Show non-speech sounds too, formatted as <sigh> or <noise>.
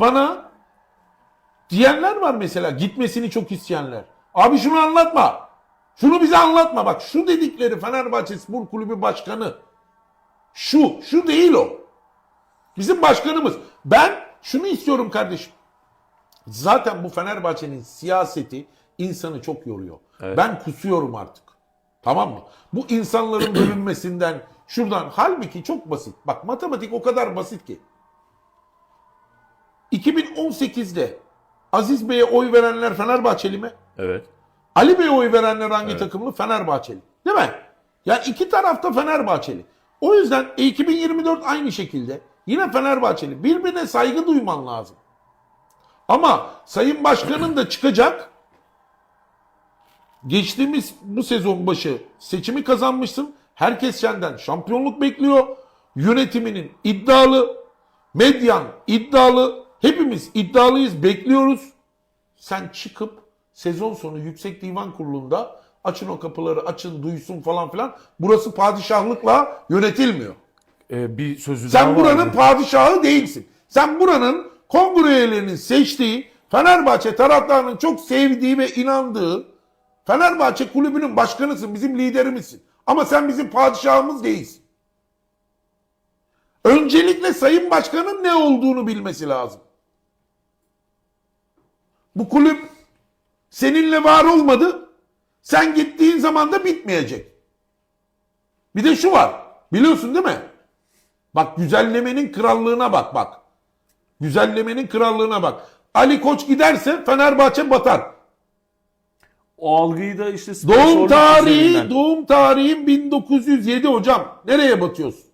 bana diyenler var mesela gitmesini çok isteyenler. Abi şunu anlatma. Şunu bize anlatma. Bak şu dedikleri Fenerbahçe Spor Kulübü Başkanı. Şu, şu değil o. Bizim başkanımız. Ben şunu istiyorum kardeşim. Zaten bu Fenerbahçe'nin siyaseti insanı çok yoruyor. Evet. Ben kusuyorum artık. Tamam mı? Bu insanların <clears throat> bölünmesinden şuradan halbuki çok basit. Bak matematik o kadar basit ki. 2018'de Aziz Bey'e oy verenler Fenerbahçeli mi? Evet. Ali Bey'e oy verenler hangi takımlı? Fenerbahçeli. Değil mi? Yani iki tarafta Fenerbahçeli. O yüzden e, 2024 aynı şekilde yine Fenerbahçeli. Birbirine saygı duyman lazım. Ama Sayın Başkan'ın da çıkacak. Geçtiğimiz bu sezon başı seçimi kazanmışsın. Herkes senden şampiyonluk bekliyor. Yönetiminin iddialı, medyan iddialı, hepimiz iddialıyız, bekliyoruz. Sen çıkıp sezon sonu Yüksek Divan Kurulu'nda açın o kapıları, açın, duysun falan filan. Burası padişahlıkla yönetilmiyor. Ee, bir sözü Sen daha buranın vardı. padişahı değilsin. Sen buranın kongre üyelerinin seçtiği, Fenerbahçe taraftarının çok sevdiği ve inandığı Fenerbahçe kulübünün başkanısın, bizim liderimizsin. Ama sen bizim padişahımız değilsin. Öncelikle Sayın Başkan'ın ne olduğunu bilmesi lazım. Bu kulüp seninle var olmadı. Sen gittiğin zaman da bitmeyecek. Bir de şu var. Biliyorsun değil mi? Bak güzellemenin krallığına bak bak. Güzellemenin krallığına bak. Ali Koç giderse Fenerbahçe batar. O algıyı da işte Doğum tarihi, üzerinden- doğum tarihim 1907 hocam. Nereye batıyorsun?